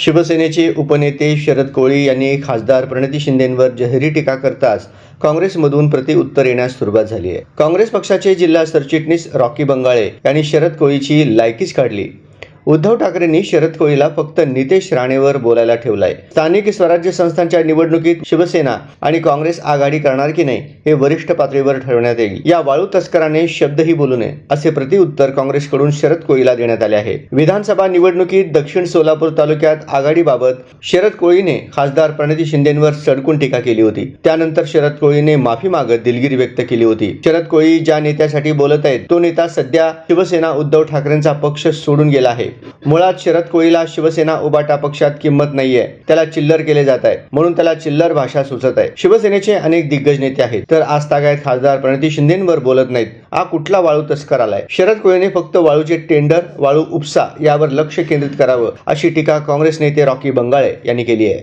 शिवसेनेचे उपनेते शरद कोळी यांनी खासदार प्रणिती शिंदेंवर जहिरी टीका करताच काँग्रेसमधून प्रतिउत्तर येण्यास सुरुवात झाली आहे. काँग्रेस पक्षाचे जिल्हा सरचिटणीस रॉकी बंगाळे यांनी शरद कोळीची लायकीच काढली. उद्धव ठाकरेंनी शरद कोळीला फक्त नितेश राणेवर बोलायला ठेवलाय. स्थानिक स्वराज्य संस्थांच्या निवडणुकीत शिवसेना आणि काँग्रेस आघाडी करणार की नाही हे वरिष्ठ पातळीवर ठरवण्यात येईल. या वाळू तस्कराने शब्दही बोलू नये असे प्रतिउत्तर काँग्रेसकडून शरद कोळीला देण्यात आले आहे. विधानसभा निवडणुकीत दक्षिण सोलापूर तालुक्यात आघाडीबाबत शरद कोळीने खासदार प्रणिती शिंदेंवर सडकून टीका केली होती. त्यानंतर शरद कोळीने माफी मागत दिलगिरी व्यक्त केली होती. शरद कोळी ज्या नेत्यासाठी बोलत आहेत तो नेता सध्या शिवसेना उद्धव ठाकरेंचा पक्ष सोडून गेला आहे. मुळात शरद कोळीला शिवसेना उबाटा पक्षात किंमत नाहीये. त्याला चिल्लर केले जात आहे. म्हणून त्याला चिल्लर भाषा सुचत आहे. शिवसेनेचे अनेक दिग्गज नेते आहेत. तर आज तागायत खासदार प्रणिती शिंदेवर बोलत नाहीत. हा कुठला वाळू तस्कर आलाय? शरद कोळीने फक्त वाळूचे टेंडर वाळू उपसा यावर लक्ष केंद्रित करावं अशी टीका काँग्रेस नेते रॉकी बंगाळे यांनी केली आहे.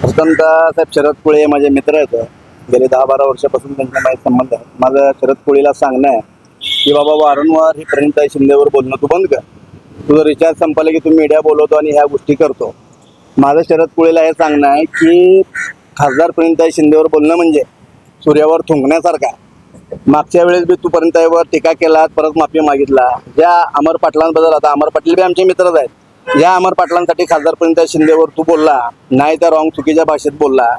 प्रथमतः साहेब शरद कोळी हे माझे मित्र आहेत. गेले दहा बारा वर्षापासून त्यांचा माझे संबंध आहे. माझं शरद कोळीला सांगणं आहे की बाबा वारंवार ही प्रणिताई शिंदेवर बोलणं तू बंद कर. तुझं रिचार्ज संपलं की तू मीडिया बोलवतो आणि ह्या गोष्टी करतो. माझं शरद कुळेला हे सांगणं आहे की खासदार प्रणिताई शिंदेवर बोलणं म्हणजे सूर्यावर थुंकण्यासारखा मागच्या वेळेस बी तू प्रणिताईवर टीका केलात परत माफी मागितला. ज्या अमर पाटलांबद्दल आता अमर पाटील बी आमचे मित्रच आहेत. ज्या अमर पाटलांसाठी खासदार प्रणिताई शिंदेवर तू बोलला नाही त्या रॉंग चुकीच्या भाषेत बोलला.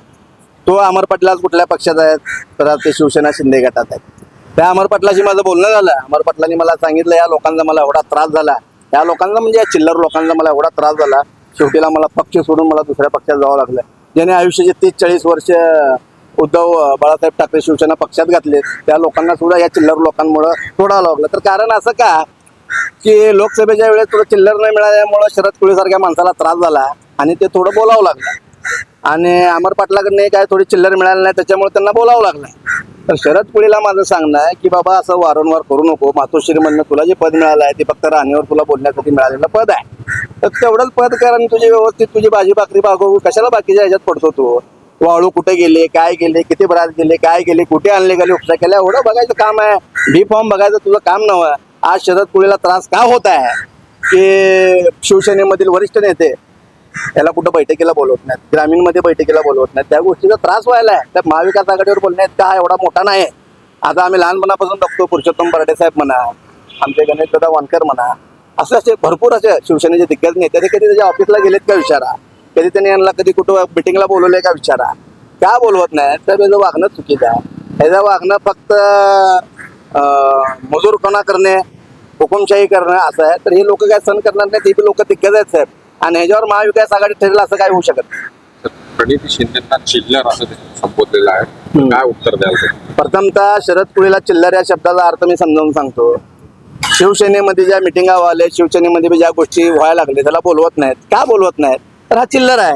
तो अमर पाटील आज कुठल्या पक्षात आहेत? तर आज ते शिवसेना शिंदे गटात आहेत. त्या अमर पाटलाशी माझं बोलणं झालं. अमर पाटलांनी मला सांगितलं या लोकांचा मला एवढा त्रास झाला. या लोकांचा म्हणजे या चिल्लर लोकांचा मला एवढा त्रास झाला. शेवटीला मला पक्ष सोडून मला दुसऱ्या पक्षात जावं लागलं. ज्याने आयुष्याचे तीस चाळीस वर्ष उद्धव बाळासाहेब ठाकरे शिवसेना पक्षात घातले त्या लोकांना सुद्धा या चिल्लर लोकांमुळं सोडावं लागलं. तर कारण असं का की लोकसभेच्या वेळेस थोडं चिल्लर नाही मिळाल्यामुळं शरद कुळीसारख्या माणसाला त्रास झाला आणि ते थोडं बोलावं लागलं. आणि अमर पाटलाकडनं काय थोडी चिल्लर मिळाली नाही त्याच्यामुळे त्यांना बोलावं लागलं. तर शरद पुळेला माझं सांगणं आहे की बाबा असं वारंवार करू नको. मातोश्रीमधनं तुला जे पद मिळालं आहे ते फक्त राणीवर तुला बोलण्यासाठी मिळालेलं पद आहे. तर तेवढंच पद कारण तुझी व्यवस्थित तुझी भाजी भाकरी भागवू कशाला बाकीच्या ह्याच्यात पडतो तू? वाळू कुठे गेले काय गेले किती बरात गेले काय गेले कुठे आणले गेले उपचार केल्या एवढं बघायचं काम आहे. बी फॉर्म बघायचं तुझं काम नव्हतं आज शरद पुळेला त्रास का होत आहे? की शिवसेनेमधील वरिष्ठ नेते याला कुठं बैठकीला बोलवत नाहीत. ग्रामीणमध्ये बैठकीला बोलवत नाहीत. त्या गोष्टीचा त्रास व्हायला आहे. त्या महाविकास आघाडीवर बोलण्यात का एवढा मोठा नाही? आता आम्ही लहानपणापासून बघतो पुरुषोत्तम बर्डे साहेब म्हणा आमचे गणेश दादा वानकर म्हणा असे असे भरपूर असे शिवसेनेचे दिग्गज नेते ते कधी त्याच्या ऑफिसला गेलेत का विचारा? कधी त्यांनी यांना कधी कुठं मिटिंगला बोलवलंय का विचारा? का बोलवत नाही तर त्याचं वागणं चुकीचं आहे. त्याचं वागणं फक्त मजूरपणा करणे हुकुमशाही करणं असं आहे. तर हे लोक काय सहन करणार नाही ते लोक दिग्गज आहेत साहेब. आणि ह्याच्यावर महाविकास आघाडी ठरेल असं काय होऊ शकत नाही. प्रणिती शिंदेना चिल्लर असं त्यांनी संबोधलेलं आहे. काय उत्तर द्याल तुम्ही? प्रथमतः शरद कुळीला चिल्लर या शब्दाचा अर्थ मी समजावून सांगतो. शिवसेनेमध्ये ज्या मिटिंगा व्हायला शिवसेनेमध्ये बी ज्या गोष्टी व्हायला लागले त्याला बोलवत नाहीत. का बोलवत नाहीत? तर हा चिल्लर आहे.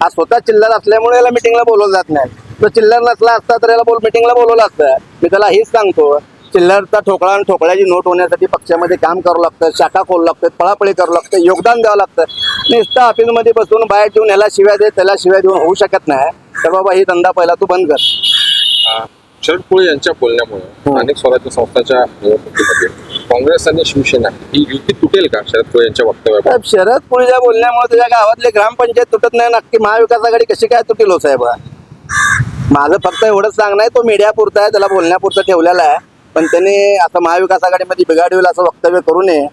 हा स्वतः चिल्लर असल्यामुळे याला मिटिंगला बोलवलं जात नाही. तो चिल्लर नसला असता तर याला बोल मिटिंगला बोलवलं असतं. मी त्याला हेच सांगतो. चिल्लरचा ठोकळा आणि ठोकळ्याची नोट होण्यासाठी पक्षामध्ये काम करावं लागतं शाखा खोलू लागतं पळापळी करावं लागतं योगदान द्यावं लागतं. नुसतं ऑफिसमध्ये बसून बाहेर ठेवून ह्याला शिव्या दे त्याला शिव्या देऊन होऊ शकत नाही. तर बाबा ही धंदा पहिला तू बंद कर. शरद कोळी यांच्या बोलण्यामुळे हो. अनेक स्वराज्य संस्थांच्या निवडणुकीमध्ये काँग्रेस आणि शिवसेना ही युती तुटेल का? शरद कोळी यांच्या वक्तव्यावर साहेब शरद पुढच्या बोलण्यामुळे तुझ्या गावातले ग्रामपंचायत तुटत नाही नक्की महाविकास आघाडी कशी काय तुटेल हो साहेब? माझं फक्त एवढंच सांगणं आहे तो मीडिया पुरता आहे त्याला बोलण्यापुरतं ठेवलेला आहे. पण त्याने आता महाविकास आघाडीमध्ये बिघाड होईल असं वक्तव्य करू नये.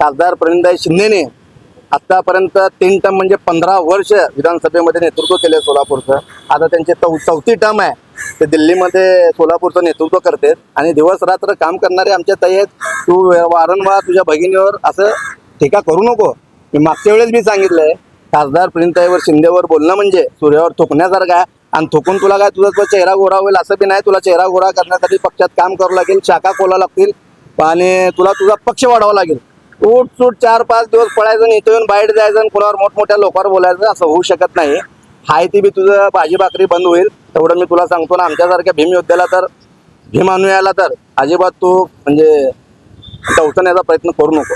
खासदार प्रणिताई शिंदेने आतापर्यंत तीन टर्म म्हणजे पंधरा वर्ष विधानसभेमध्ये नेतृत्व केले सोलापूरचं. आता त्यांचे चौ चौथी टर्म आहे. ते दिल्लीमध्ये सोलापूरचं नेतृत्व करते आणि दिवस रात्र काम करणारे आमच्या ताई आहेत. तू वारंवार तुझ्या भगिनीवर असं टीका करू नको. मी मागच्या वेळेस मी सांगितलंय खासदार प्रिंताईवर शिंदेवर बोलणं म्हणजे सूर्यावर थुकण्यासारखं आहे. आणि थुकून तुला काय तुझा चेहरा गोरा होईल असं बी नाही. तुला चेहरा गोरा करण्यासाठी पक्षात काम करावं लागेल शाखा खोला लागतील आणि तुला तुझा पक्ष वाढवावा लागेल. उठ सूट चार पाच दिवस पळायचं आणि इथं येऊन बाहेर जायचं आणि कोणावर मोठमोठ्या लोकांवर बोलायचं असं होऊ शकत नाही. हाय ती बी तुझं भाजी भाकरी बंद होईल. तेवढं मी तुला सांगतो ना आमच्यासारख्या भीम योद्ध्याला तर भीम अनुयाला तर अजिबात तू म्हणजे दवचण्याचा प्रयत्न करू नको.